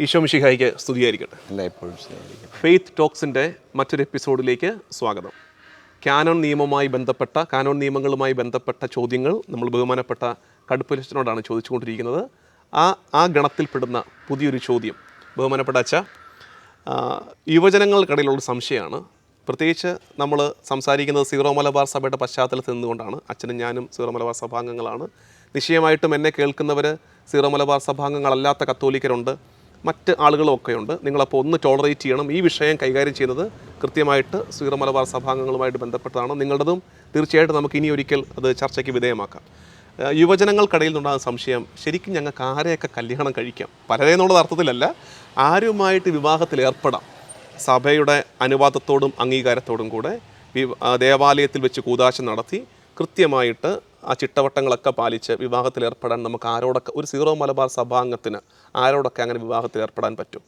ഈശോ മിഷിഹായിക്ക് സ്തുതിയായിരിക്കട്ടെ. ഫെയ്ത്ത് ടോക്സിന്റെ മറ്റൊരു എപ്പിസോഡിലേക്ക് സ്വാഗതം. കാനോൺ നിയമവുമായി ബന്ധപ്പെട്ട കാനോൺ നിയമങ്ങളുമായി ബന്ധപ്പെട്ട ചോദ്യങ്ങൾ നമ്മൾ ബഹുമാനപ്പെട്ട കടുപ്പലിസ്റ്റനോടാണ് ചോദിച്ചുകൊണ്ടിരിക്കുന്നത്. ആ ആ ഗണത്തിൽപ്പെടുന്ന പുതിയൊരു ചോദ്യം. ബഹുമാനപ്പെട്ട അച്ഛ യുവജനങ്ങൾക്കിടയിലുള്ള സംശയമാണ്. പ്രത്യേകിച്ച് നമ്മൾ സംസാരിക്കുന്നത് സീറോ മലബാർ സഭയുടെ പശ്ചാത്തലത്തിൽ നിന്നുകൊണ്ടാണ്. അച്ഛനും ഞാനും സീറോ മലബാർ സഭാംഗങ്ങളാണ്. നിശ്ചയമായിട്ടും എന്നെ കേൾക്കുന്നവർ സീറോ മലബാർ സഭാംഗങ്ങളല്ലാത്ത കത്തോലിക്കരുണ്ട്. മറ്റ് ആളുകളുമൊക്കെ ഉണ്ട് നിങ്ങളപ്പോൾ ഒന്ന് ടോളറേറ്റ് ചെയ്യണം. ഈ വിഷയം കൈകാര്യം ചെയ്യുന്നത് കൃത്യമായിട്ട് സ്വീറ മലബാർ സഭാംഗങ്ങളുമായിട്ട് ബന്ധപ്പെട്ടതാണ്. നിങ്ങളുടേതും തീർച്ചയായിട്ടും നമുക്ക് ഇനി ഒരിക്കൽ അത് ചർച്ചയ്ക്ക് വിധേയമാക്കാം. യുവജനങ്ങൾക്കിടയിൽ നിന്നുണ്ടാകുന്ന സംശയം ശരിക്കും ഞങ്ങൾക്ക് ആരെയൊക്കെ കല്യാണം കഴിക്കാം? പലരെ എന്നുള്ളത് അർത്ഥത്തിലല്ല. ആരുമായിട്ട് വിവാഹത്തിൽ ഏർപ്പെടാം. സഭയുടെ അനുവാദത്തോടും അംഗീകാരത്തോടും കൂടെ ദേവാലയത്തിൽ വെച്ച് കൂതാശം നടത്തി കൃത്യമായിട്ട് ആ ചിട്ടവട്ടങ്ങളൊക്കെ പാലിച്ച് വിവാഹത്തിൽ ഏർപ്പെടാൻ നമുക്ക് ആരോടൊക്കെ ഒരു സീറോ മലബാർ സഭാംഗത്തിന് ആരോടൊക്കെ അങ്ങനെ വിവാഹത്തിൽ ഏർപ്പെടാൻ പറ്റും?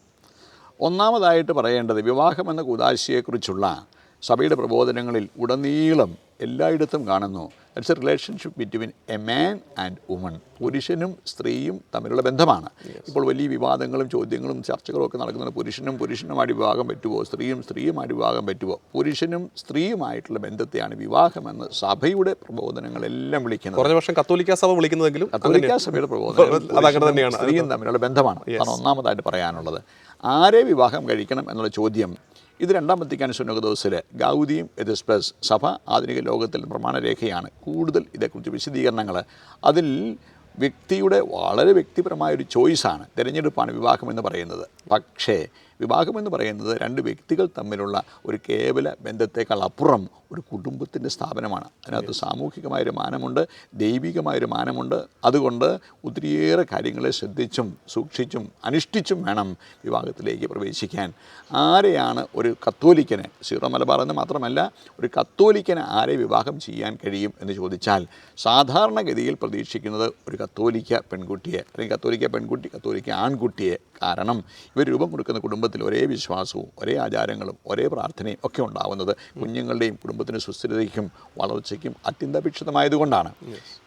ഒന്നാമതായിട്ട് പറയേണ്ടത് വിവാഹം എന്ന കുതാശയെക്കുറിച്ചുള്ള സഭയുടെ പ്രബോധനങ്ങളിൽ ഉടനീളം എല്ലായിടത്തും കാണുന്നു. It's a relationship between a man and woman പുരുഷനും സ്ത്രീയും തമ്മിലുള്ള ബന്ധമാണ്. ഇപ്പോൾ വലിയ വിവാദങ്ങളും ചോദ്യങ്ങളും ചർച്ചകളും ഒക്കെ നടക്കുന്നത് പുരുഷനും പുരുഷനുമായിട്ട് വിവാഹം പറ്റുമോ സ്ത്രീയും സ്ത്രീയുമായിട്ട് വിവാഹം പറ്റുമോ പുരുഷനും സ്ത്രീയുമായിട്ടുള്ള ബന്ധത്തെയാണ് വിവാഹമെന്ന് സഭയുടെ പ്രബോധനങ്ങളെല്ലാം വിളിക്കുന്നത്. കുറഞ്ഞ വർഷം കത്തോലിക്ക സഭ വിളിക്കുന്നതെങ്കിലും കത്തോലിക്ക സഭയുടെ പ്രബോധനം. സ്ത്രീയും തമ്മിലുള്ള ബന്ധമാണ്. അതാണ് ഒന്നാമതായിട്ട് പറയാനുള്ളത്. ആരെ വിവാഹം കഴിക്കണം എന്നുള്ള ചോദ്യം ഇത് രണ്ടാം വത്തിക്കാൻ സുനകദോസിൽ ഗൗദിയും എതിസ്പ്ലസ് സഭ ആധുനിക ലോകത്തിൽ പ്രമാണരേഖയാണ് കൂടുതൽ ഇതേക്കുറിച്ച് വിശദീകരണങ്ങൾ. അതിൽ വ്യക്തിയുടെ വളരെ വ്യക്തിപരമായ ഒരു ചോയ്സാണ് തിരഞ്ഞെടുപ്പാണ് വിവാഹം എന്ന് പറയുന്നത്. പക്ഷേ വിവാഹം എന്ന് പറയുന്നത് രണ്ട് വ്യക്തികൾ തമ്മിലുള്ള ഒരു കേവല ബന്ധത്തേക്കാൾ അപ്പുറം ഒരു കുടുംബത്തിന്റെ സ്ഥാപനമാണ്. അതിനകത്ത് സാമൂഹികമായൊരു മാനമുണ്ട് ദൈവികമായൊരു മാനമുണ്ട്. അതുകൊണ്ട് ഒത്തിരിയേറെ കാര്യങ്ങളെ ശ്രദ്ധിച്ചും സൂക്ഷിച്ചും അനുഷ്ഠിച്ചും വേണം വിവാഹത്തിലേക്ക് പ്രവേശിക്കാൻ. ആരെയാണ് ഒരു കത്തോലിക്കന് സീറോ മലബാർ എന്ന് മാത്രമല്ല ഒരു കത്തോലിക്കന് ആരെ വിവാഹം ചെയ്യാൻ കഴിയും എന്ന് ചോദിച്ചാൽ സാധാരണഗതിയിൽ പ്രതീക്ഷിക്കുന്നത് ഒരു കത്തോലിക്ക പെൺകുട്ടിയെ അല്ലെങ്കിൽ കത്തോലിക്ക പെൺകുട്ടി കത്തോലിക്ക ആൺകുട്ടിയെ. കാരണം ഇവർ രൂപം കൊടുക്കുന്ന കുടുംബത്തിൽ ഒരേ വിശ്വാസവും ഒരേ ആചാരങ്ങളും ഒരേ പ്രാർത്ഥനയും ഒക്കെ ഉണ്ടാവുന്നത് കുഞ്ഞുങ്ങളുടെയും കുടുംബത്തിന്റെ സുസ്ഥിരതയ്ക്കും വളർച്ചയ്ക്കും അത്യന്താപേക്ഷിതമായതുകൊണ്ടാണ്.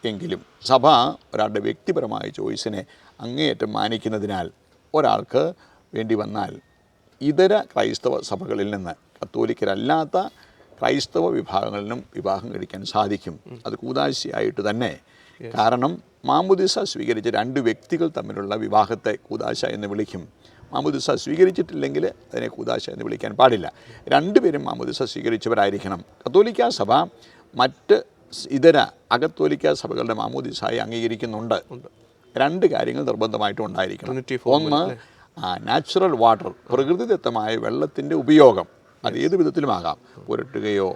എങ്കിലും സഭ ഒരാളുടെ വ്യക്തിപരമായ ചോയ്സിനെ അങ്ങേയറ്റം മാനിക്കുന്നതിനാൽ ഒരാൾക്ക് വേണ്ടി വന്നാൽ ഇതര ക്രൈസ്തവ സഭകളിൽ നിന്ന് കത്തോലിക്കരല്ലാത്ത ക്രൈസ്തവ വിഭാഗങ്ങളിലും വിവാഹം കഴിക്കാൻ സാധിക്കും. അത് കൂതാശിയായിട്ട് തന്നെ. കാരണം മാമുദിസ സ്വീകരിച്ച രണ്ട് വ്യക്തികൾ തമ്മിലുള്ള വിവാഹത്തെ കൂതാശ എന്ന് വിളിക്കും. മാമുദിസ സ്വീകരിച്ചിട്ടില്ലെങ്കിൽ അതിനെ കൂതാശ എന്ന് വിളിക്കാൻ പാടില്ല. രണ്ടുപേരും മാമുദിസ സ്വീകരിച്ചവരായിരിക്കണം. കത്തോലിക്ക സഭ മറ്റ് ഇതര അകത്തോലിക്ക സഭകളുടെ മാമുദിസായി അംഗീകരിക്കുന്നുണ്ട്. രണ്ട് കാര്യങ്ങൾ നിർബന്ധമായിട്ടും ഉണ്ടായിരിക്കണം. ഒന്ന് നാച്ചുറൽ വാട്ടർ പ്രകൃതിദത്തമായ വെള്ളത്തിന്റെ ഉപയോഗം. അത് ഏത് വിധത്തിലുമാകാം? പുരട്ടുകയോ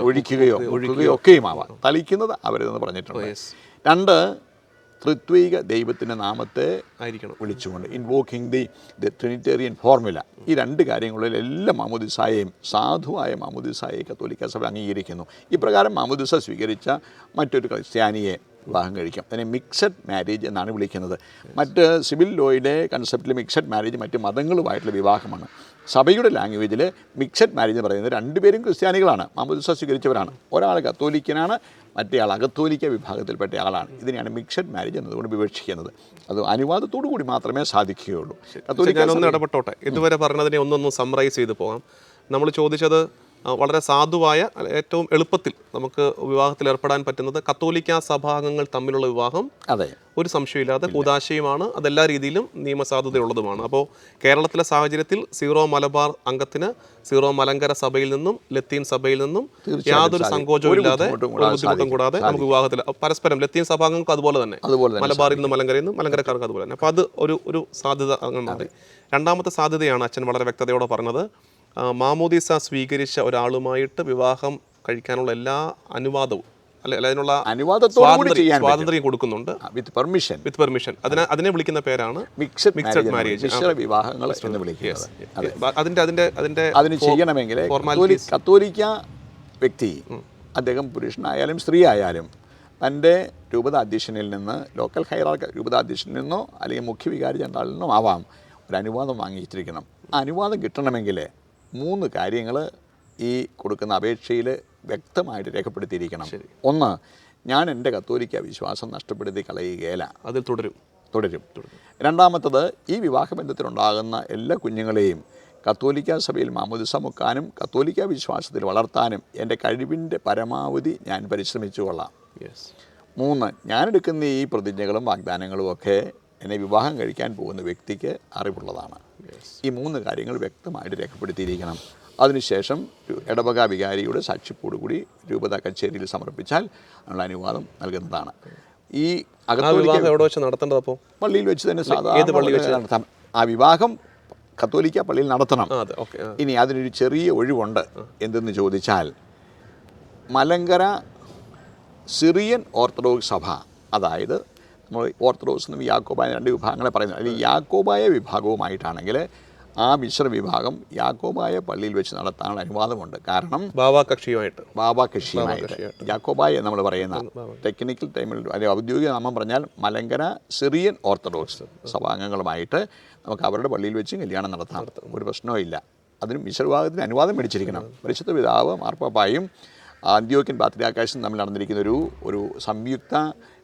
ഒഴിക്കുകയോ ഒഴിക്കുകയോ ഒക്കെയും ആവാം തളിക്കുന്നത് അവരെന്ന് പറഞ്ഞിട്ടുണ്ട്. രണ്ട് തൃത്വൈക ദൈവത്തിന്റെ നാമത്തെ ആയിരിക്കണം. വിളിച്ചുകൊണ്ട് invoking the the trinitarian formula ഈ രണ്ട് കാര്യങ്ങളിൽ എല്ലാ മാമുദിസായെയും സാധുവായ മാമുദിസായെ കത്തോലിക്ക സഭ അംഗീകരിക്കുന്നു. ഇപ്രകാരം മാമുദിസ സ്വീകരിച്ച മറ്റൊരു ക്രിസ്ത്യാനിയെ വിവാഹം കഴിക്കാം. അതിനെ മിക്സഡ് മാരേജ് എന്നാണ് വിളിക്കുന്നത്. മറ്റ് സിവിൽ ലോയുടെ കൺസെപ്റ്റിൽ മിക്സഡ് മാരേജ് മറ്റ് മതങ്ങളുമായിട്ടുള്ള വിവാഹമാണ്. സഭയുടെ ലാംഗ്വേജിൽ മിക്സഡ് മാരേജ് എന്ന് പറയുന്നത് രണ്ടുപേരും ക്രിസ്ത്യാനികളാണ്. മാമോദിസ സ്വീകരിച്ചവരാണ്. ഒരാൾ കത്തോലിക്കനാണ് മറ്റേയാൾ അകത്തോലിക്ക വിഭാഗത്തിൽപ്പെട്ട ആളാണ്. ഇതിനെയാണ് മിക്സഡ് മാരേജ് എന്നതുകൊണ്ട് വിവക്ഷിക്കുന്നത്. അത് അനുവാദത്തോടു കൂടി മാത്രമേ സാധിക്കുകയുള്ളൂ. കത്തോലിക്ക ഇടപെട്ടോട്ടെ? ഇതുവരെ പറഞ്ഞതിനെ ഒന്നൊന്ന് സമ്മറൈസ് ചെയ്ത് പോകാം. നമ്മൾ ചോദിച്ചത് വളരെ സാധുവായ ഏറ്റവും എളുപ്പത്തിൽ നമുക്ക് വിവാഹത്തിൽ ഏർപ്പെടാൻ പറ്റുന്നത് കത്തോലിക്ക സഭാംഗങ്ങൾ തമ്മിലുള്ള വിവാഹം. അതെ. ഒരു സംശയമില്ലാതെ കൂതാശയുമാണ് അതെല്ലാ രീതിയിലും നിയമസാധുതയുള്ളതുമാണ്. അപ്പോൾ കേരളത്തിലെ സാഹചര്യത്തിൽ സീറോ മലബാർ അംഗത്തിന് സീറോ മലങ്കര സഭയിൽ നിന്നും ലത്തീൻ സഭയിൽ നിന്നും യാതൊരു സങ്കോചവും ഇല്ലാതെ ബുദ്ധിമുട്ടും കൂടാതെ നമുക്ക് വിവാഹത്തിൽ പരസ്പരം ലത്തീൻ സഭാംഗങ്ങൾക്ക് അതുപോലെ തന്നെ. മലബാറിൽ നിന്ന് മലങ്കരയിൽ നിന്ന് മലങ്കരക്കാർക്ക് അതുപോലെ തന്നെ. അപ്പോൾ അത് ഒരു ഒരു സാധ്യത അങ്ങനെ രണ്ടാമത്തെ സാധ്യതയാണ് അച്ഛൻ വളരെ വ്യക്തതയോടെ പറഞ്ഞത്. മാമോദീസ സ്വീകരിച്ച ഒരാളുമായിട്ട് വിവാഹം കഴിക്കാനുള്ള എല്ലാ അനുവാദവും അല്ലെ അല്ല, അതിനുള്ള സ്വാതന്ത്ര്യം കൊടുക്കുന്നുണ്ട്. വിത്ത് പെർമിഷൻ വിത്ത് പെർമിഷൻ അതിനെ അതിനെ വിളിക്കുന്ന പേരാണ് മിക്സഡ് മിക്സഡ് മാരേജ് വിവാഹങ്ങൾ എന്ന് വിളിക്കുന്നത്. അതിന്റെ അതിന്റെ അതിന്റെ അതിന് ചെയ്യണമെങ്കിൽ കത്തോലി കത്തോലിക്ക വ്യക്തി അദ്ദേഹം പുരുഷനായാലും സ്ത്രീ ആയാലും തന്റെ രൂപതാധ്യക്ഷനിൽ നിന്ന് ലോക്കൽ ഹൈറാർക്ക് രൂപതാധ്യക്ഷനിൽ നിന്നോ അല്ലെങ്കിൽ മുഖ്യ വികാരി ജനറാളിൽ നിന്നോ ആവാം. ഒരു അനുവാദം വാങ്ങിച്ചിരിക്കണം ആ അനുവാദം കിട്ടണമെങ്കിൽ മൂന്ന് കാര്യങ്ങൾ ഈ കൊടുക്കുന്ന അപേക്ഷയിൽ വ്യക്തമായിട്ട് രേഖപ്പെടുത്തിയിരിക്കണം. ഒന്ന് ഞാൻ എന്റെ കത്തോലിക്ക വിശ്വാസം നഷ്ടപ്പെടുത്തി കളയുകയില്ല. അതിൽ തുടരും. തുടരും. രണ്ടാമത്തത് ഈ വിവാഹബന്ധത്തിലുണ്ടാകുന്ന എല്ലാ കുഞ്ഞുങ്ങളെയും കത്തോലിക്ക സഭയിൽ മാമുദിസ മുക്കാനും കത്തോലിക്ക വിശ്വാസത്തിൽ വളർത്താനും എന്റെ കഴിവിന്റെ പരമാവധി ഞാൻ പരിശ്രമിച്ചു കൊള്ളാം. മൂന്ന് ഞാനെടുക്കുന്ന ഈ പ്രതിജ്ഞകളും വാഗ്ദാനങ്ങളും ഒക്കെ എന്നെ വിവാഹം കഴിക്കാൻ പോകുന്ന വ്യക്തിക്ക് അറിവുള്ളതാണ്. ഈ മൂന്ന് കാര്യങ്ങൾ വ്യക്തമായിട്ട് രേഖപ്പെടുത്തിയിരിക്കണം. അതിനുശേഷം ഇടവക വികാരിയുടെ സാക്ഷിപ്പോടു കൂടി രൂപത കച്ചേരിയിൽ സമർപ്പിച്ചാൽ അതിനുള്ള അനുവാദം നൽകുന്നതാണ്. ഈ എവിടെ വെച്ച് നടത്തേണ്ടത് അപ്പോൾ പള്ളിയിൽ വെച്ച് തന്നെ സാധാരണ പള്ളിയിൽ വെച്ച്? നടത്താം. ആ വിവാഹം കത്തോലിക്ക പള്ളിയിൽ നടത്തണം. ഇനി അതിനൊരു ചെറിയ ഒഴിവുണ്ട് എന്തെന്ന് ചോദിച്ചാൽ മലങ്കര സിറിയൻ ഓർത്തഡോക്സ് സഭ അതായത് നമ്മൾ ഓർത്തഡോക്സ് എന്നും യാക്കോബായ രണ്ട് വിഭാഗങ്ങളെ പറയുന്നത്. അതിൽ യാക്കോബായ വിഭാഗവുമായിട്ടാണെങ്കിൽ ആ മിശ്ര വിഭാഗം യാക്കോബായ പള്ളിയിൽ വെച്ച് നടത്താനുള്ള അനുവാദമുണ്ട്. കാരണം ബാബാ കക്ഷിയുമായിട്ട്. ബാബാ കക്ഷിയുമായിട്ട്. യാക്കോബായ നമ്മൾ പറയുന്ന ടെക്നിക്കൽ ടൈമിൽ അല്ലെങ്കിൽ ഔദ്യോഗിക നാമം പറഞ്ഞാൽ മലങ്കര സിറിയൻ ഓർത്തഡോക്സ് സഭാംഗങ്ങളുമായിട്ട് നമുക്ക് അവരുടെ പള്ളിയിൽ വെച്ച് കല്യാണം നടത്താം. ഒരു പ്രശ്നവും ഇല്ല. അതിന് മിശ്രവിഭാഗത്തിന് അനുവാദം മേടിച്ചിരിക്കണം. പരിശുദ്ധ പിതാവ് മാർപ്പാപ്പായും അന്ത്യോക്യൻ പാത്രിയാകാശം തമ്മിൽ നടന്നിരിക്കുന്ന ഒരു ഒരു സംയുക്ത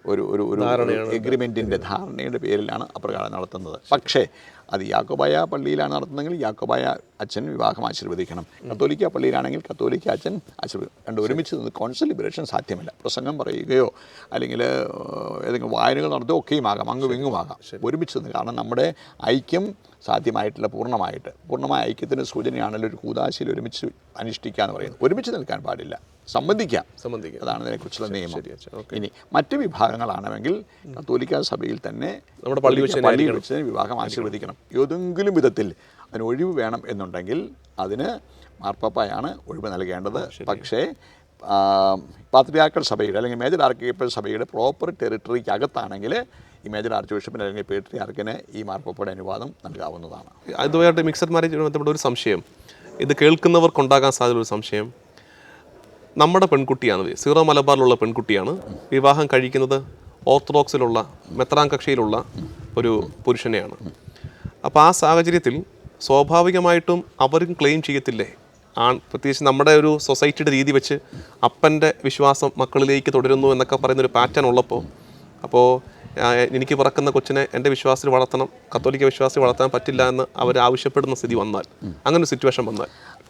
ഒരു ഒരു ഒരു എഗ്രിമെന്റിന്റെ ധാരണയുടെ പേരിലാണ് അപ്രകാരം നടത്തുന്നത്. പക്ഷേ അത് യാക്കോബായ പള്ളിയിലാണ് നടത്തുന്നതെങ്കിൽ യാക്കോബായ അച്ഛൻ വിവാഹം ആശീർവദിക്കണം. കത്തോലിക്ക പള്ളിയിലാണെങ്കിൽ കത്തോലിക്ക അച്ഛൻ ആശീർവദിക്കും രണ്ട് ഒരുമിച്ച് നിന്ന് കോൺസെലിബ്രേഷൻ സാധ്യമല്ല. പ്രസംഗം പറയുകയോ അല്ലെങ്കിൽ ഏതെങ്കിലും വായനകൾ നടത്തുകയോ ഒക്കെയും ആകാം. അങ്ങും ഇങ്ങും ആകാം. ഒരുമിച്ച് നിന്ന് കാരണം നമ്മുടെ ഐക്യം സാധ്യമായിട്ടില്ല പൂർണമായിട്ട് പൂർണമായ ഐക്യത്തിന്റെ സൂചനയാണല്ലോ ഒരു കൂതാശയിൽ ഒരുമിച്ച് അനുഷ്ഠിക്കുക എന്ന് പറയുന്നത്. ഒരുമിച്ച് നിൽക്കാൻ പാടില്ല. സംബന്ധിക്കാം. സംബന്ധിക്കാം. അതാണ് ഇതിനെക്കുറിച്ചുള്ള നിയമം. ഇനി മറ്റ് വിഭാഗങ്ങളാണെങ്കിൽ കത്തോലിക്ക സഭയിൽ തന്നെ നമ്മുടെ പള്ളി വെച്ച് പള്ളി വെച്ച് വിവാഹം ആശീർവദിക്കണം. ഏതെങ്കിലും വിധത്തിൽ അതിന് ഒഴിവ് വേണം എന്നുണ്ടെങ്കിൽ അതിന് മാർപ്പാപ്പായാണ് ഒഴിവ് നൽകേണ്ടത്. പക്ഷേ പാത്രിയാക്കൾ സഭയുടെ അല്ലെങ്കിൽ മേജർ ആർക്കിയപ്പൽ സഭയുടെ പ്രോപ്പർ ടെറിട്ടറിക്ക് അകത്താണെങ്കിൽ ഈ മേജർ ആർച്ച് ബിഷപ്പിന് അല്ലെങ്കിൽ പേട്രിയാർക്കിന് ഈ മാർപ്പാപ്പയുടെ അനുവാദം നൽകാവുന്നതാണ്. അതുപോലെ മിക്സഡ് മാരേജ് ബന്ധപ്പെട്ട ഒരു സംശയം. ഇത് കേൾക്കുന്നവർക്കുണ്ടാകാൻ സാധ്യത ഒരു സംശയം. നമ്മുടെ പെൺകുട്ടിയാണ്. സീറോ മലബാറിലുള്ള പെൺകുട്ടിയാണ്. വിവാഹം കഴിക്കുന്നത് ഓർത്തഡോക്സിലുള്ള മെത്രാം കക്ഷിയിലുള്ള ഒരു പുരുഷനെയാണ്. അപ്പോൾ ആ സാഹചര്യത്തിൽ സ്വാഭാവികമായിട്ടും അവരും ക്ലെയിം ചെയ്യത്തില്ലേ? ആൺ പ്രത്യേകിച്ച് നമ്മുടെ ഒരു സൊസൈറ്റിയുടെ രീതി വെച്ച് അപ്പന്റെ വിശ്വാസം മക്കളിലേക്ക് തുടരുന്നു എന്നൊക്കെ പറയുന്ന ഒരു പാറ്റേൺ ഉള്ളപ്പോൾ അപ്പോൾ എനിക്ക് പിറക്കുന്ന കൊച്ചിനെ എന്റെ വിശ്വാസത്തിൽ വളർത്തണം കത്തോലിക്ക വിശ്വാസി വളർത്താൻ പറ്റില്ല എന്ന് അവർ ആവശ്യപ്പെടുന്ന സ്ഥിതി വന്നാൽ അങ്ങനെ ഒരു സിറ്റുവേഷൻ വന്നാൽ.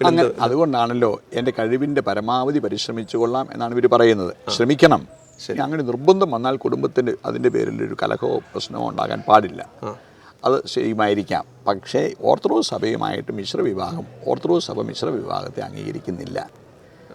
അങ്ങനെ അതുകൊണ്ടാണല്ലോ എന്റെ കഴിവിന്റെ പരമാവധി പരിശ്രമിച്ചു കൊള്ളാം എന്നാണ് ഇവർ പറയുന്നത്. ശ്രമിക്കണം. ശരി. അങ്ങനെ നിർബന്ധം വന്നാൽ കുടുംബത്തിന്റെ അതിന്റെ പേരിൽ ഒരു കലഹമോ പ്രശ്നമോ ഉണ്ടാകാൻ പാടില്ല. അത് ശരിയുമായിരിക്കാം പക്ഷേ ഓർത്തഡോക്സ് സഭയുമായിട്ട് മിശ്ര വിവാഹം ഓർത്തഡോക്സ് സഭ മിശ്ര വിവാഹത്തെ അംഗീകരിക്കുന്നില്ല.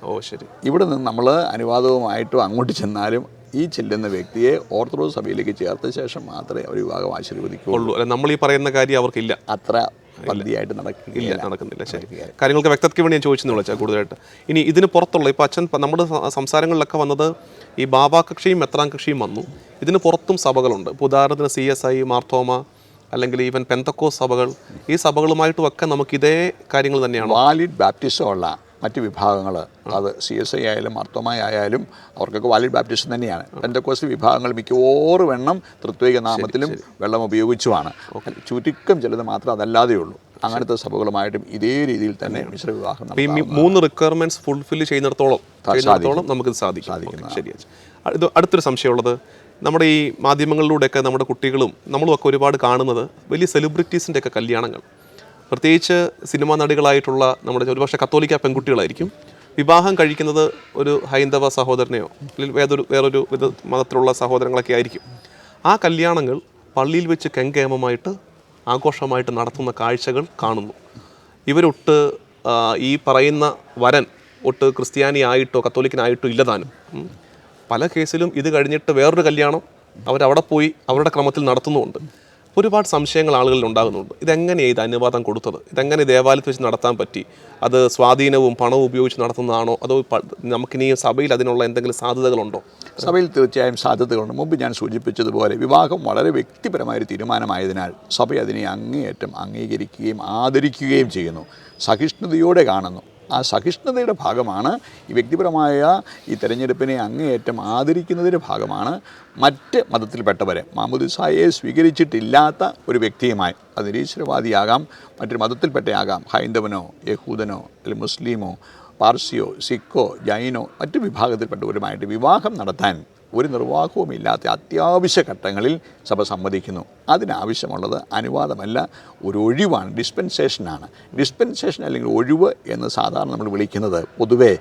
ഓ ശരി. ഇവിടെ നിന്ന് നമ്മൾ അനുവാദവുമായിട്ടും അങ്ങോട്ട് ചെന്നാലും ഈ ചെല്ലുന്ന വ്യക്തിയെ ഓർത്തഡോക്സ് സഭയിലേക്ക് ചേർത്ത ശേഷം മാത്രമേ അവർ വിവാഹം ആശീർവദിക്കുകയുള്ളൂ. അല്ല നമ്മൾ ഈ പറയുന്ന കാര്യം അവർക്കില്ല. അത്ര പദ്ധതിയായിട്ട് നടക്കില്ല നടക്കുന്നില്ല. ശരി. കാര്യങ്ങൾക്ക് വ്യക്തതയ്ക്ക് വേണ്ടി ഞാൻ ചോദിച്ചെന്ന് വിളിച്ചാൽ കൂടുതലായിട്ട്. ഇനി ഇതിന് പുറത്തുള്ള ഇപ്പോൾ അച്ഛൻ നമ്മുടെ സംസാരങ്ങളിലൊക്കെ വന്നത് ഈ ബാബാ കക്ഷിയും മെത്രാം കക്ഷിയും വന്നു. ഇതിന് പുറത്തും സഭകളുണ്ട്. ഇപ്പോൾ ഉദാഹരണത്തിന് സി എസ് ഐ മാർത്തോമ അല്ലെങ്കിൽ ഈവൻ പെന്തക്കോസ് സഭകൾ. ഈ സഭകളുമായിട്ടും ഒക്കെ നമുക്ക് ഇതേ കാര്യങ്ങൾ തന്നെയാണ്. വാലിഡ് ബാപ്റ്റിസം ഉള്ള മറ്റ് വിഭാഗങ്ങൾ അത് സി എസ് ഐ ആയാലും മർത്തോമായ ആയാലും അവർക്കൊക്കെ വാലിഡ് ബാപ്റ്റിസം തന്നെയാണ്. പെന്തക്കോസ് വിഭാഗങ്ങൾ മിക്കവാറും എണ്ണം തൃത്വിക നാമത്തിലും വെള്ളം ഉപയോഗിച്ചുമാണ്. ചുരുക്കം ചിലത് മാത്രം അതല്ലാതെ ഉള്ളൂ. അങ്ങനത്തെ സഭകളുമായിട്ടും ഇതേ രീതിയിൽ തന്നെ മിശ്ര വിവാഹം മൂന്ന് റിക്വയർമെന്റ്സ് ഫുൾഫിൽ ചെയ്യുന്നിടത്തോളം ചെയ്യുന്നിടത്തോളം നമുക്ക് സാധിക്കും. സാധിക്കുന്നതാണ്. ശരി ഇത് അടുത്തൊരു സംശയമുള്ളത്. നമ്മുടെ ഈ മാധ്യമങ്ങളിലൂടെയൊക്കെ നമ്മുടെ കുട്ടികളും നമ്മളുമൊക്കെ ഒരുപാട് കാണുന്നത് വലിയ സെലിബ്രിറ്റീസിന്റെ ഒക്കെ കല്യാണങ്ങൾ. പ്രത്യേകിച്ച് സിനിമാ നടികളായിട്ടുള്ള നമ്മുടെ ഒരുപക്ഷെ കത്തോലിക്ക പെൺകുട്ടികളായിരിക്കും. വിവാഹം കഴിക്കുന്നത് ഒരു ഹൈന്ദവ സഹോദരനെയോ അല്ലെങ്കിൽ വേറൊരു വേറൊരു വിധ മതത്തിലുള്ള സഹോദരങ്ങളൊക്കെ ആയിരിക്കും. ആ കല്യാണങ്ങൾ പള്ളിയിൽ വെച്ച് കെങ്കേമമായിട്ട് ആഘോഷമായിട്ട് നടത്തുന്ന കാഴ്ചകൾ കാണുന്നു. ഇവരൊട്ട് ഈ പറയുന്ന വരൻ ഒട്ട് ക്രിസ്ത്യാനി ആയിട്ടോ കത്തോലിക്കനായിട്ടോ ഇല്ലതാനും. പല കേസിലും ഇത് കഴിഞ്ഞിട്ട് വേറൊരു കല്യാണം അവരവിടെ പോയി അവരുടെ ക്രമത്തിൽ നടത്തുന്നുമുണ്ട്. ഒരുപാട് സംശയങ്ങൾ ആളുകളിൽ ഉണ്ടാകുന്നുണ്ട്. ഇതെങ്ങനെയാണ് ഇത് അനുവാദം കൊടുത്തത്? ഇതെങ്ങനെ ദേവാലയത്തിൽ വെച്ച് നടത്താൻ പറ്റി? അത് സ്വാധീനവും പണവും ഉപയോഗിച്ച് നടത്തുന്നതാണോ? അതോ നമുക്കിനി സഭയിൽ അതിനുള്ള എന്തെങ്കിലും സാധ്യതകളുണ്ടോ? സഭയിൽ തീർച്ചയായും സാധ്യതകളുണ്ട്. മുമ്പ് ഞാൻ സൂചിപ്പിച്ചതുപോലെ വിവാഹം വളരെ വ്യക്തിപരമായ ഒരു തീരുമാനമായതിനാൽ സഭ അതിനെ അങ്ങേയറ്റം അംഗീകരിക്കുകയും ആദരിക്കുകയും ചെയ്യുന്നു. സഹിഷ്ണുതയോടെ കാണുന്നു. ആ സഹിഷ്ണുതയുടെ ഭാഗമാണ്. ഈ വ്യക്തിപരമായ ഈ തെരഞ്ഞെടുപ്പിനെ അങ്ങേയറ്റം ആദരിക്കുന്നതിന്റെ ഭാഗമാണ്. മറ്റ് മതത്തിൽപ്പെട്ടവരെ മാമുദിസായെ സ്വീകരിച്ചിട്ടില്ലാത്ത ഒരു വ്യക്തിയുമായി അത് നിരീശ്വരവാദിയാകാം. മറ്റൊരു മതത്തിൽപ്പെട്ടയാകാം ഹൈന്ദവനോ യഹൂദനോ അല്ലെങ്കിൽ മുസ്ലിമോ പാർസിയോ സിഖോ ജൈനോ മറ്റു വിഭാഗത്തിൽപ്പെട്ടവരുമായിട്ട് വിവാഹം നടത്താൻ ഒരു നിർവാഹവും ഇല്ലാത്ത അത്യാവശ്യ ഘട്ടങ്ങളിൽ സഭ സമ്മതിക്കുന്നു. അതിനാവശ്യമുള്ളത് അനുവാദമല്ല ഒരു ഒഴിവാണ് ഡിസ്പെൻസേഷനാണ്. ഡിസ്പെൻസേഷൻ അല്ലെങ്കിൽ ഒഴിവ് എന്ന് സാധാരണ നമ്മൾ വിളിക്കുന്നത് പൊതുവേ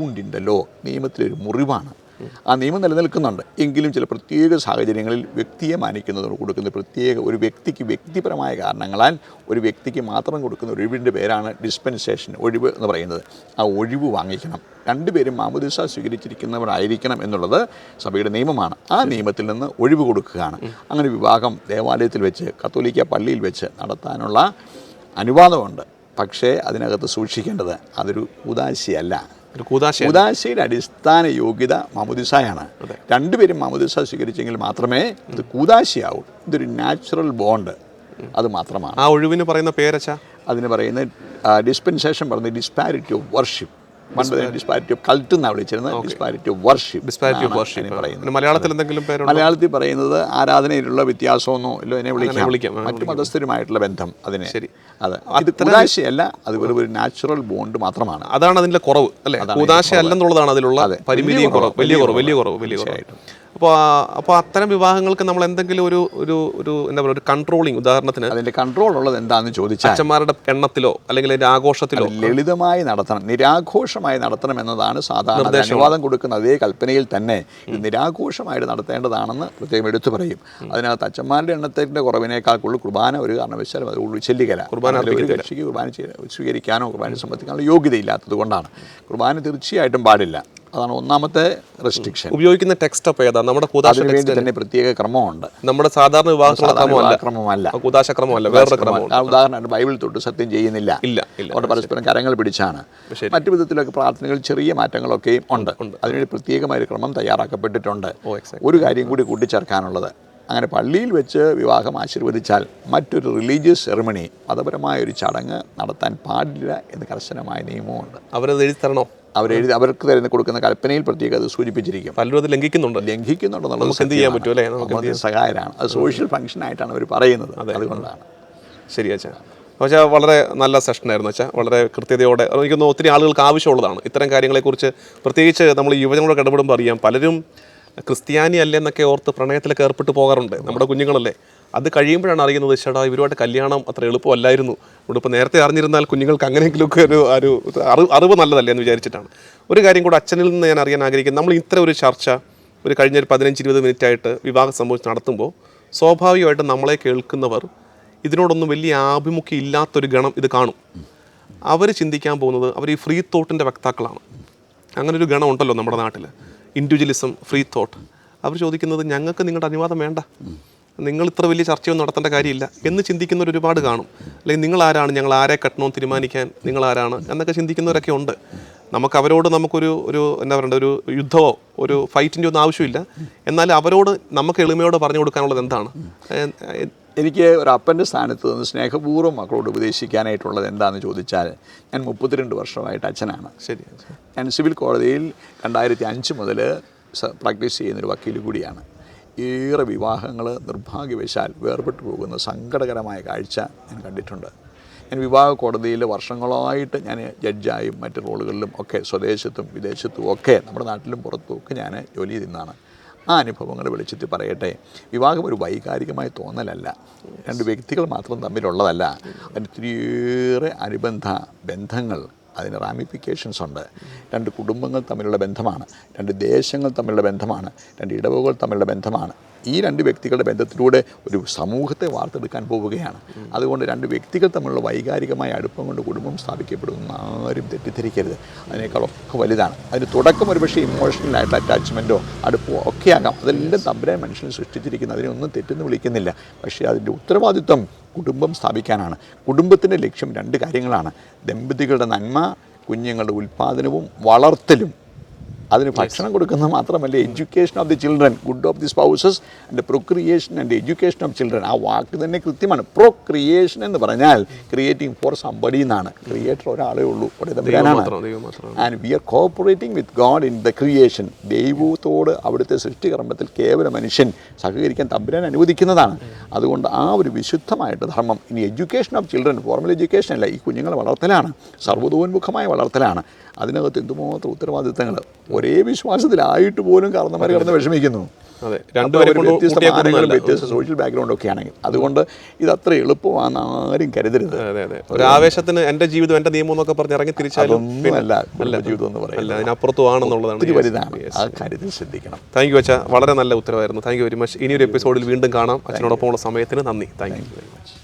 ഊണ്ടിന്റെ ലോ നിയമത്തിലൊരു മുറിവാണ്. ആ നിയമം നിലനിൽക്കുന്നുണ്ട്. എങ്കിലും ചില പ്രത്യേക സാഹചര്യങ്ങളിൽ വ്യക്തിയെ മാനിക്കുന്നതോട് കൊടുക്കുന്ന പ്രത്യേക ഒരു വ്യക്തിക്ക് വ്യക്തിപരമായ കാരണങ്ങളാൽ ഒരു വ്യക്തിക്ക് മാത്രം കൊടുക്കുന്ന ഒഴിവിന്റെ പേരാണ് ഡിസ്പെൻസേഷൻ ഒഴിവ് എന്ന് പറയുന്നത്. ആ ഒഴിവ് വാങ്ങിക്കണം. രണ്ടുപേരും മാമുദിസ സ്വീകരിച്ചിരിക്കുന്നവരായിരിക്കണം എന്നുള്ളത് സഭയുടെ നിയമമാണ്. ആ നിയമത്തിൽ നിന്ന് ഒഴിവ് കൊടുക്കുകയാണ്. അങ്ങനെ വിവാഹം ദേവാലയത്തിൽ വെച്ച് കത്തോലിക്ക പള്ളിയിൽ വെച്ച് നടത്താനുള്ള അനുവാദമുണ്ട്. പക്ഷേ അതിനകത്ത് സൂക്ഷിക്കേണ്ടത് അതൊരു ഉദാശയല്ല കൂതാശയുടെ അടിസ്ഥാന യോഗ്യത മാമുദിസായാണ്. രണ്ടുപേരും മാമുദിസ സ്വീകരിച്ചെങ്കിൽ മാത്രമേ ഇത് കൂതാശയാവൂ. ഇതൊരു നാച്ചുറൽ ബോണ്ട് അത് മാത്രമാണ്. ആ ഒഴിവിന് പറയുന്ന പേരച്ച? അതിന് പറയുന്ന ഡിസ്പെൻസേഷൻ പറയുന്നത് ഡിസ്പാരിറ്റി ഓഫ് വർഷിപ്പ് പണ്ട് ഡിസ്പാരിറ്റി ഓഫ് കൾട്ട് എന്നാണ് വിളിച്ചിരുന്നത്. Disparity of worship disparity of worship പറയുന്നത്. മലയാളത്തിൽ എന്തെങ്കിലും പേരുണ്ടോ? മലയാളത്തിൽ പറയുന്നത് ആരാധനയിലുള്ള വ്യത്യാസമൊന്നോ ഇല്ലോ എന്നെ വിളിക്കാം. വിളിക്കാം, മറ്റു മതസ്ഥരുമായിട്ടുള്ള ബന്ധം അതിനെ. ശരി. അതെ അത് കൂതാശയല്ല അതുപോലെ ഒരു നാച്ചുറൽ ബോണ്ട് മാത്രമാണ്. അതാണ് അതിന്റെ കുറവ് അല്ലേ? കൂതാശ അല്ലെന്നുള്ളതാണ് അതിലുള്ള പരിമിതിയും കുറവ് വലിയ കുറവ് വലിയ കുറവ്. വലിയ കുറവ്. അപ്പോൾ അപ്പോൾ അത്തരം വിവാഹങ്ങൾക്ക് നമ്മൾ എന്തെങ്കിലും ഒരു ഒരു ഒരു എന്താ പറയുക ഒരു കൺട്രോളിങ് ഉദാഹരണത്തിന് അതിന്റെ കൺട്രോൾ ഉള്ളത് എന്താണെന്ന് ചോദിച്ചാൽ അച്ഛന്മാരുടെ എണ്ണത്തിലോ അല്ലെങ്കിൽ അതിന്റെ ആഘോഷത്തിലോ ലളിതമായി നടത്തണം. നിരാഘോഷമായി നടത്തണം എന്നതാണ് സാധാരണ അനുവാദം കൊടുക്കുന്ന അതേ കൽപ്പനയിൽ തന്നെ ഇത് നിരാഘോഷമായിട്ട് നടത്തേണ്ടതാണെന്ന് പ്രത്യേകം എടുത്തു പറയും. അതിനകത്ത് അച്ഛന്മാരുടെ എണ്ണത്തിന്റെ കുറവിനേക്കാൾ കൂടുതൽ കുർബാന ഒരു കാരണവശാലും അത് ഉള്ളു ചെല്ലിക്കല. കുർബാന ഒരു കക്ഷിക്ക് കുർബാന സ്വീകരിക്കാനോ കുർബാന സംബന്ധിക്കാനോ യോഗ്യതയില്ലാത്തത് കൊണ്ടാണ്. കുർബാന തീർച്ചയായിട്ടും പാടില്ല. അതാണ് ഒന്നാമത്തെ റെസ്ട്രിക്ഷൻ ഉപയോഗിക്കുന്ന ടെക്സ്റ്റ് അപ്പോൾ ഏതാ? നമ്മുടെ തന്നെ പ്രത്യേക ക്രമമുണ്ട്. നമ്മുടെ സാധാരണ വിവാഹത്തിലുള്ള ക്രമമല്ല. ക്രമമല്ല. വേറെ ക്രമമല്ല. ഉദാഹരണമായിട്ട് ബൈബിൾ തൊട്ട് സത്യം ചെയ്യുന്നില്ല. ഇല്ല അവിടെ പരസ്പരം കരങ്ങൾ പിടിച്ചാണ്. മറ്റു വിധത്തിലൊക്കെ പ്രാർത്ഥനകൾ ചെറിയ മാറ്റങ്ങളൊക്കെയും ഉണ്ട്. അതിനുവേണ്ടി പ്രത്യേകമായ ഒരു ക്രമം തയ്യാറാക്കപ്പെട്ടിട്ടുണ്ട്. ഒരു കാര്യം കൂടി കൂട്ടിച്ചേർക്കാനുള്ളത്. അങ്ങനെ പള്ളിയിൽ വെച്ച് വിവാഹം ആശീർവദിച്ചാൽ മറ്റൊരു റിലീജിയസ് സെറിമണി മതപരമായ ഒരു ചടങ്ങ് നടത്താൻ പാടില്ല എന്ന് കർശനമായ നിയമമുണ്ട്. അവരത് എഴുതി തരണോ? അവരെഴുതി അവർക്ക് തരുന്ന കൊടുക്കുന്ന കൽപ്പനയിൽ പ്രത്യേകം അത് സൂചിപ്പിച്ചിരിക്കും. പലരും അത് ലംഘിക്കുന്നുണ്ട്. ലംഘിക്കുന്നുണ്ടെന്നുള്ളത് നമുക്ക് എന്ത് ചെയ്യാൻ പറ്റുമല്ലേ പറ്റും അല്ലേ? നമുക്ക് സഹായരാണ്. അത് സോഷ്യൽ ഫംഗ്ഷൻ ആയിട്ടാണ് അവർ പറയുന്നത്. അതുകൊണ്ടാണ്. ശരി അച്ഛാ. പക്ഷേ വളരെ നല്ല സെഷനായിരുന്നു വെച്ചാൽ വളരെ കൃത്യതയോടെ എനിക്ക് ഒത്തിരി ആളുകൾക്ക് ആവശ്യമുള്ളതാണ്. ഇത്തരം കാര്യങ്ങളെക്കുറിച്ച് പ്രത്യേകിച്ച് നമ്മൾ യുവജനങ്ങളോട് ഇടപെടുമ്പോൾ അറിയാം. പലരും ക്രിസ്ത്യാനി അല്ലെന്നൊക്കെ ഓർത്ത് പ്രണയത്തിലൊക്കെ ഏർപ്പെട്ട് പോകാറുണ്ട് നമ്മുടെ കുഞ്ഞുങ്ങളല്ലേ. അത് കഴിയുമ്പോഴാണ് അറിയുന്നത് ചേട്ടാ ഇവരുമായിട്ട് കല്യാണം അത്ര എളുപ്പമല്ലായിരുന്നു. ഇപ്പോൾ നേരത്തെ അറിഞ്ഞിരുന്നാൽ കുഞ്ഞുങ്ങൾക്ക് അങ്ങനെയെങ്കിലുമൊക്കെ ഒരു ഒരു അറിവ് അറിവ് നല്ലതല്ലേ എന്ന് വിചാരിച്ചിട്ടാണ്. ഒരു കാര്യം കൂടെ അച്ഛനിൽ നിന്ന് ഞാൻ അറിയാൻ ആഗ്രഹിക്കുന്നത് നമ്മൾ ഇത്ര ഒരു ചർച്ച ഒരു കഴിഞ്ഞ ഒരു പതിനഞ്ച് ഇരുപത് മിനിറ്റ് ആയിട്ട് വിവാഹം സംഭവിച്ച് നടത്തുമ്പോൾ സ്വാഭാവികമായിട്ടും നമ്മളെ കേൾക്കുന്നവർ ഇതിനോടൊന്നും വലിയ ആഭിമുഖ്യം ഇല്ലാത്തൊരു ഗണം ഇത് കാണും. അവർ ചിന്തിക്കാൻ പോകുന്നത് അവർ ഈ ഫ്രീ തോട്ടിന്റെ വക്താക്കളാണ്. അങ്ങനെ ഒരു ഗണം ഉണ്ടല്ലോ നമ്മുടെ നാട്ടിൽ ഇൻഡിവിജ്വലിസം ഫ്രീ തോട്ട് അവർ ചോദിക്കുന്നത് ഞങ്ങൾക്ക് നിങ്ങളുടെ അനുവാദം വേണ്ട. നിങ്ങൾ ഇത്ര വലിയ ചർച്ചയൊന്നും നടത്തേണ്ട കാര്യമില്ല. എന്ന് ചിന്തിക്കുന്നവർ ഒരുപാട് കാണും. അല്ലെങ്കിൽ നിങ്ങൾ ആരാണ്? ഞങ്ങൾ ആരെ കെട്ടണമെന്ന് തീരുമാനിക്കാൻ നിങ്ങൾ ആരാണ്? എന്നൊക്കെ ചിന്തിക്കുന്നവരൊക്കെ ഉണ്ട്. നമുക്ക് അവരോട് നമുക്കൊരു ഒരു എന്താ പറയുക ഒരു യുദ്ധമോ ഒരു ഫൈറ്റിന്റെ ഒന്നും ആവശ്യമില്ല. എന്നാൽ അവരോട് നമുക്ക് എളിമയോടെ പറഞ്ഞു കൊടുക്കാനുള്ളത് എന്താണ്? എനിക്ക് ഒരു അപ്പന്റെ സ്ഥാനത്ത് നിന്ന് സ്നേഹപൂർവം മക്കളോട് ഉപദേശിക്കാനായിട്ടുള്ളത് എന്താണെന്ന് ചോദിച്ചാൽ ഞാൻ മുപ്പത്തിരണ്ട് വർഷമായിട്ട് അച്ഛനാണ്. ശരി. ഞാൻ സിവിൽ കോടതിയിൽ രണ്ടായിരത്തി അഞ്ച് മുതൽ പ്രാക്ടീസ് ചെയ്യുന്നൊരു വക്കീൽ കൂടിയാണ്. ഏറെ വിവാഹങ്ങൾ നിർഭാഗ്യവശാൽ വേർപെട്ടു പോകുന്ന സങ്കടകരമായ കാഴ്ച ഞാൻ കണ്ടിട്ടുണ്ട്. ഞാൻ വിവാഹ കോടതിയിൽ വർഷങ്ങളായിട്ട് ഞാൻ ജഡ്ജായും മറ്റ് റോളുകളിലും ഒക്കെ സ്വദേശത്തും വിദേശത്തും ഒക്കെ നമ്മുടെ നാട്ടിലും പുറത്തും ഒക്കെ ഞാൻ ജോലി ചെയ്യുന്നതാണ് ആ അനുഭവങ്ങൾ വിളിച്ചിട്ട് പറയട്ടെ. വിവാഹം ഒരു വൈകാരികമായ തോന്നലല്ല. രണ്ട് വ്യക്തികൾ മാത്രം തമ്മിലുള്ളതല്ല. അതിന് ഒത്തിരിയേറെ അനുബന്ധ ബന്ധങ്ങൾ അതിന് റാമിഫിക്കേഷൻസ് ഉണ്ട്. രണ്ട് കുടുംബങ്ങൾ തമ്മിലുള്ള ബന്ധമാണ്. രണ്ട് ദേശങ്ങൾ തമ്മിലുള്ള ബന്ധമാണ്. രണ്ട് ഇടവുകൾ തമ്മിലുള്ള ബന്ധമാണ്. ഈ രണ്ട് വ്യക്തികളുടെ ബന്ധത്തിലൂടെ ഒരു സമൂഹത്തെ വാർത്തെടുക്കാൻ പോവുകയാണ്. അതുകൊണ്ട് രണ്ട് വ്യക്തികൾ തമ്മിലുള്ള വൈകാരികമായ അടുപ്പം കൊണ്ട് കുടുംബം സ്ഥാപിക്കപ്പെടുമെന്ന് ആരും തെറ്റിദ്ധരിക്കരുത്. അതിനേക്കാളൊക്കെ വലുതാണ്. അതിന് തുടക്കം ഒരുപക്ഷെ ഇമോഷണൽ ആയിട്ടുള്ള അറ്റാച്ച്മെന്റോ അടുപ്പോ ഒക്കെ ആകാം. അതെല്ലാം തമ്പരായ മനുഷ്യനെ സൃഷ്ടിച്ചിരിക്കുന്നത് അതിനൊന്നും തെറ്റെന്ന് വിളിക്കുന്നില്ല. പക്ഷേ അതിന്റെ ഉത്തരവാദിത്വം കുടുംബം സ്ഥാപിക്കാനാണ്. കുടുംബത്തിന്റെ ലക്ഷ്യം രണ്ട് കാര്യങ്ങളാണ്. ദമ്പതികളുടെ നന്മ കുഞ്ഞുങ്ങളുടെ ഉൽപ്പാദനവും വളർത്തലും. അതിന് ഭക്ഷണം കൊടുക്കുന്നത് മാത്രമല്ല education of the children good of the spouses and procreation and education of children ആ വാക്ക് തന്നെ കൃത്യമാണ്. പ്രൊക്രിയേഷൻ എന്ന് പറഞ്ഞാൽ ക്രിയേറ്റിംഗ് ഫോർ സംബഡി എന്നാണ്. ക്രിയേറ്റർ ഒരാളേ ഉള്ളൂ. And we are cooperating with God in the creation ദൈവത്തോട് അവിടുത്തെ സൃഷ്ടികർമ്മത്തിൽ കേവല മനുഷ്യൻ സഹകരിക്കാൻ തമ്പുരാൻ അനുവദിക്കുന്നതാണ്. അതുകൊണ്ട് ആ ഒരു വിശുദ്ധമായിട്ട് ധർമ്മം ഇനി education of children formal education അല്ല ഈ കുഞ്ഞുങ്ങളെ വളർത്തലാണ്. സർവതോന്മുഖമായ വളർത്തലാണ്. അതിനകത്ത് എന്തുമാത്രം ഉത്തരവാദിത്തങ്ങൾ ഒരേ വിശ്വാസത്തിലായിട്ട് പോലും കാരണന്മാർ കിടന്ന് വിഷമിക്കുന്നു. അതെ. രണ്ടുപേരെ വ്യത്യസ്ത സോഷ്യൽ ബാക്ക്ഗ്രൗണ്ട് ഒക്കെ ആണെങ്കിൽ. അതുകൊണ്ട് ഇത് അത്ര എളുപ്പമാണെന്ന് ആരും കരുതരുത് ഒരു ആവേശത്തിന് എന്റെ ജീവിതം എന്റെ നിയമം എന്നൊക്കെ പറഞ്ഞ് ഇറങ്ങി തിരിച്ചാലും ജീവിതം എന്ന് പറയുന്നത് അതിനപ്പുറത്തും ആണെന്നുള്ളതാണ് ഒത്തിരി വലുതാണ്. ആ കാര്യത്തിൽ ശ്രദ്ധിക്കണം. താങ്ക് യു അച്ഛാ. വളരെ നല്ല ഉത്തരവായിരുന്നു. താങ്ക് യു വെരി മച്ച് ഇനി ഒരു എപ്പിസോഡിൽ വീണ്ടും കാണാം. അച്ഛനോടൊപ്പമുള്ള സമയത്തിന് നന്ദി. Thank you very much